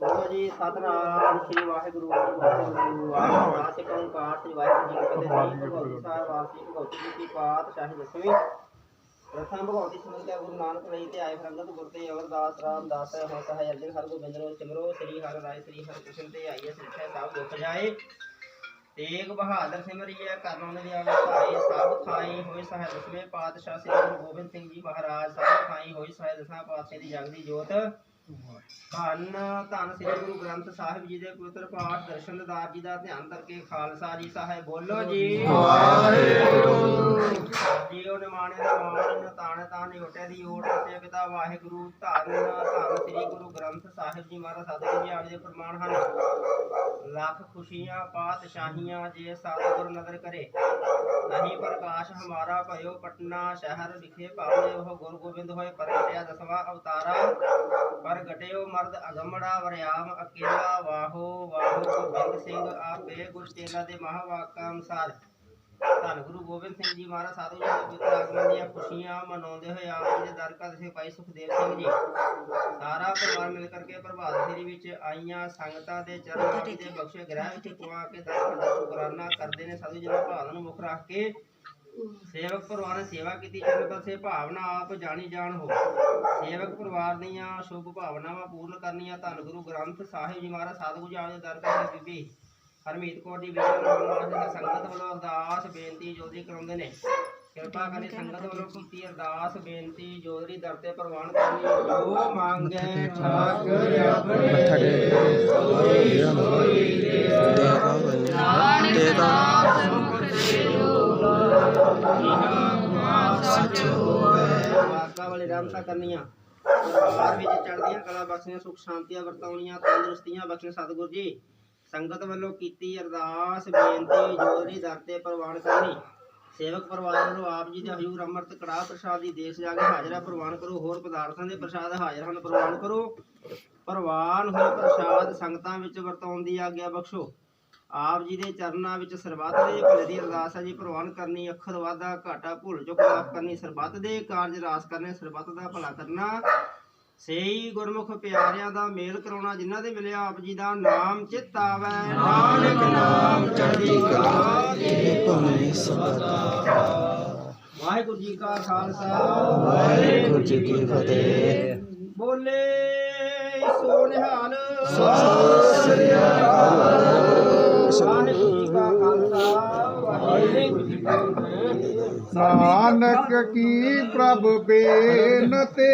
ਬੋਲੋ ਜੀ ਸਤਨਾਮ ਸ੍ਰੀ ਵਾਹਿਗੁਰੂ ਵਾਹਿਗੁਰੂ ਸਿੱਖ ਓੰਕਾਰ ਸ੍ਰੀ ਵਾਹਿਗੁਰੂ ਜੀ ਕੀ ਫਤਿਹ। ਭਗਵਤੀ ਸਾਹਿਬ ਵਾਸੀ ਭਗਵਤੀ ਜੀ ਕੀ ਪਾਤਸ਼ਾਹੀ ਦਸਵੀਂ ਪ੍ਰਥਮ ਭਗਵਤੀ ਸਮਝਿਆ ਗੁਰੂ ਨਾਨਕ ਲਈ ਤੇ ਆਏ ਫਰੰਗਤ ਗੁਰ ਤੇ ਅਵਰਦਾਸ ਰਾਮਦਾਸ ਹੋ ਸਹਾਇ ਅਰਜਨ ਹਰ ਗੋਬਿੰਦ ਰੋ ਸਿਮਰੋ ਸ੍ਰੀ ਹਰਿ ਰਾਏ ਸ੍ਰੀ ਹਰਿ ਕ੍ਰਿਸ਼ਨ ਤੇ ਆਈਏ ਸਿੱਖਿਆ ਸਭ ਦੁੱਖ ਜਾਏ ਤੇਗ ਬਹਾਦਰ ਸਿਮਰਿਐ ਕਰਨੋਂ ਦੇ ਆਵੇ ਭਾਈ ਸਭ ਥਾਈ ਹੋਏ ਸਹਾਇ ਦਸਵੇਂ ਪਾਤਸ਼ਾਹ ਸ੍ਰੀ ਗੁਰੂ ਗੋਬਿੰਦ ਸਿੰਘ ਜੀ ਮਹਾਰਾਜ ਸਭ ਥਾਈ ਹੋਈ ਸਹਾਇ ਦਸਾਂ ਪਾਤਸ਼ਾਹ ਦੀ ਜਗਦੀ ਜੋਤ। ਧੰਨ ਧੰਨ ਸ੍ਰੀ ਗੁਰੂ ਗ੍ਰੰਥ ਸਾਹਿਬ ਜੀ ਦੇ ਪਵਿੱਤਰ ਪਾਠ ਦਰਸ਼ਨ ਦਿਦਾਰ ਜੀ ਦਾ ਧਿਆਨ ਕਰਕੇ ਖਾਲਸਾ ਜੀ ਸਾਹਿਬ ਬੋਲੋ ਜੀ। ਵਾਹਿਗੁਰੂ। ਜੀਓ ਨਿਮਾਣੇ ਦਾ ਮਾਣ ਤਾਣ ਤਾਣ ਓਟੇ ਦੀ ਓਟ। ਤੇ ਪਿਤਾ ਵਾਹਿਗੁਰੂ। ਧੰਨ ਧੰਨ ਸ੍ਰੀ ਗੁਰੂ ਗ੍ਰੰਥ ਸਾਹਿਬ ਜੀ ਮਹਾਰਾਜ ਸਤਿਗੁਰੂ ਜੀ ਆਪ ਦੇ ਪ੍ਰਮਾਣ ਹਨ। ਲੱਖ ਖੁਸ਼ੀਆਂ ਪਾਤਸ਼ਾਹੀਆਂ ਜੇ ਸਤਿਗੁਰ ਨਦਰ ਕਰੇ। ਨਹੀਂ ਪ੍ਰਕਾਸ਼ ਹਮਾਰਾ ਭਇਓ ਪਟਨਾ ਸ਼ਹਿਰ ਵਿਖੇ ਭਾਵੇਂ ਉਹ ਗੁਰੂ ਗੋਬਿੰਦ ਹੋਏ ਪਰਗਟਿਆ ਦਸਵਾਂ ਅਵਤਾਰਾ। ਪ੍ਰਗਟਿਓ ਮਰਦ ਅਗੰਮੜਾ ਵਰਿਆਮ ਅਕੇਲਾ। ਵਾਹੋ ਵਾਹੋ ਗੋਬਿੰਦ ਸਿੰਘ, ਆਪੇ ਗੁਰ ਚੇਲਾ ਦੇ ਮਹਾਵਾਕਾਂ ਅਨੁਸਾਰ। ਧੰਨ ਗੁਰੂ ਗੋਬਿੰਦ ਸਿੰਘ ਜੀ ਮਹਾਰਾਜ ਸਾਧੂ ਜੀ ਦੇ ਪੁੱਤਰ ਆਗਮਨ ਦੀਆਂ ਖੁਸ਼ੀਆਂ ਮਨਾਉਂਦੇ ਹੋਏ ਆਪ ਜੀ ਦੇ ਦਰ ਘਰ ਸੇ ਭਾਈ ਸੁਖਦੇਵ ਸਿੰਘ ਜੀ ਸਾਰਾ ਪਰਿਵਾਰ ਮਿਲ ਕਰਕੇ ਪ੍ਰਭਾਤ ਫੇਰੀ ਵਿੱਚ ਆਈਆਂ ਸੰਗਤਾਂ ਦੇ ਚਰਨਾਂ ਦੇ ਬਖਸ਼ੇ ਗ੍ਰਹਿ ਵਿੱਚ ਪਵਾ ਕੇ ਦਰ ਦਾ ਸ਼ੁਕਰਾਨਾ ਕਰਦੇ ਨੇ ਸਾਧੂ ਜੀ ਦੇ ਭਾਵਨਾ ਨੂੰ ਮੁੱਖ ਰੱਖ ਕੇ। ਸੇਵਕ ਪਰਿਵਾਰ ਨੇ ਸੇਵਾ ਕੀਤੀ ਜਨ ਪਾਸੇ ਭਾਵਨਾ ਆਪ ਜਾਣੀ ਜਾਣ ਹੋ। ਸੇਵਕ ਪਰਿਵਾਰ ਦੀਆਂ ਸ਼ੁਭ ਭਾਵਨਾਵਾਂ ਪੂਰਨ ਕਰਨੀਆਂ ਧੰਨ ਗੁਰੂ ਗ੍ਰੰਥ ਸਾਹਿਬ ਜੀ ਮਹਾਰਾਜ ਸਾਧੂ ਜੀ ਆਪ ਦੇ ਦਰ ਤੇ ਬੀਬੀ। ਹਰਮੀਤ ਕੌਰ ਜੀ ਵਿਜੇ ਨਾਮ ਦੇ ਸੰਗਤ ਵੱਲੋਂ ਅਰਦਾਸ, ਬੇਨਤੀ ਜੋਦਰੀ ਕਰਾਉਂਦੇ ਨੇ। ਕਿਰਪਾ ਕਰੀ ਸੰਗਤ ਵੱਲੋਂ ਕੀਤੀ ਅਰਦਾਸ, ਬੇਨਤੀ ਜੋਦਰੀ ਦਰ ਤੇ ਪ੍ਰਵਾਨ ਕਰਨੀ। ਜੋ ਮੰਗੇ ਠਾਕੁਰ ਆਪਣੇ। ਵਾਕਾ ਵਾਲੇ ਰਾਮਸਾ ਕਰਨੀਆਂ। ਪਰਿਵਾਰ ਵਿੱਚ ਚੜ੍ਹਦੀਆਂ ਕਲਾ ਬਖਸ਼ੀਆਂ ਸੁਖ ਸ਼ਾਂਤੀਆਂ ਵਰਤਾਉਣੀਆਂ, ਤੰਦਰੁਸਤੀਆਂ ਬਖਸ਼ਣ ਸਤਿਗੁਰ ਜੀ। ਸੰਗਤ ਵੱਲੋਂ ਕੀਤੀ ਅਰਦਾਸ, ਬੇਨਤੀ ਜੋਦਰੀ ਦਰ ਤੇ ਪ੍ਰਵਾਨ ਕਰਨੀ। ਸੇਵਕ ਪਰਿਵਾਰ ਵੱਲੋਂ ਆਪ ਜੀ ਦੇ ਹਜੂਰ ਅੰਮ੍ਰਿਤ ਕੜਾਹ ਪ੍ਰਸ਼ਾਦ ਦੀ ਦੇਸ਼ ਜਾ ਕੇ ਹਾਜ਼ਰਾ ਪ੍ਰਵਾਨ ਕਰੋ, ਹੋਰ ਪਦਾਰਥਾਂ ਦੇ ਪ੍ਰਸ਼ਾਦ ਹਾਜ਼ਰ ਹਨ, ਪ੍ਰਵਾਨ ਕਰੋ। ਪ੍ਰਵਾਨ ਹੋਏ ਪ੍ਰਸ਼ਾਦ ਸੰਗਤਾਂ ਵਿੱਚ ਵਰਤਾਉਣ ਦੀ ਆਗਿਆ ਬਖਸ਼ੋ। ਆਪ ਜੀ ਦੇ ਚਰਨਾਂ ਵਿੱਚ ਸਰਬੱਤ ਦੇ ਭਲੇ ਦੀ ਅਰਦਾਸ ਹੈ ਜੀ, ਪ੍ਰਵਾਨ ਕਰਨੀ, ਅੱਖਰ ਵਾਧਾ, ਘਾਟਾ, ਭੁੱਲ ਚੁੱਕ ਮਾਫ ਕਰਨੀ, ਸਰਬੱਤ ਦੇ ਕਾਰਜ ਰਾਸ ਕਰਨੇ, ਸਰਬੱਤ ਦਾ ਭਲਾ ਕਰਨਾ। ਸਹੀ ਗੁਰਮੁਖ ਪਿਆਰਿਆਂ ਦਾ ਮੇਲ ਕਰਾਉਣਾ ਜਿਨ੍ਹਾਂ ਦੇ ਮਿਲਿਆ ਆਪ ਜੀ ਦਾ ਨਾਮ ਚਿਤ ਆਵੈ। ਨਾਨਕ ਨਾਮ ਚੜ੍ਹਦੀ ਕਲਾ ਦੇ ਭਲੇ ਵਾਹਿਗੁਰੂ ਜੀ ਕਾ ਖਾਲਸਾ। ਵਾਹਿਗੁਰੂ ਜੀ ਕੀ ਫਤਿਹ। ਬੋਲੇ ਸੋ ਨਿਹਾਲ ਸਤਿ ਸ੍ਰੀ ਅਕਾਲ। ਵਾਹਿਗੁਰੂ ਜੀ ਕਾ ਖਾਲਸਾ। ਵਾਹਿਗੁਰੂ ਜੀ ਕੀ ਫਤਿਹ। ਨਾਨਕ ਕੀ ਪ੍ਰਭ ਬੇਨਤੇ।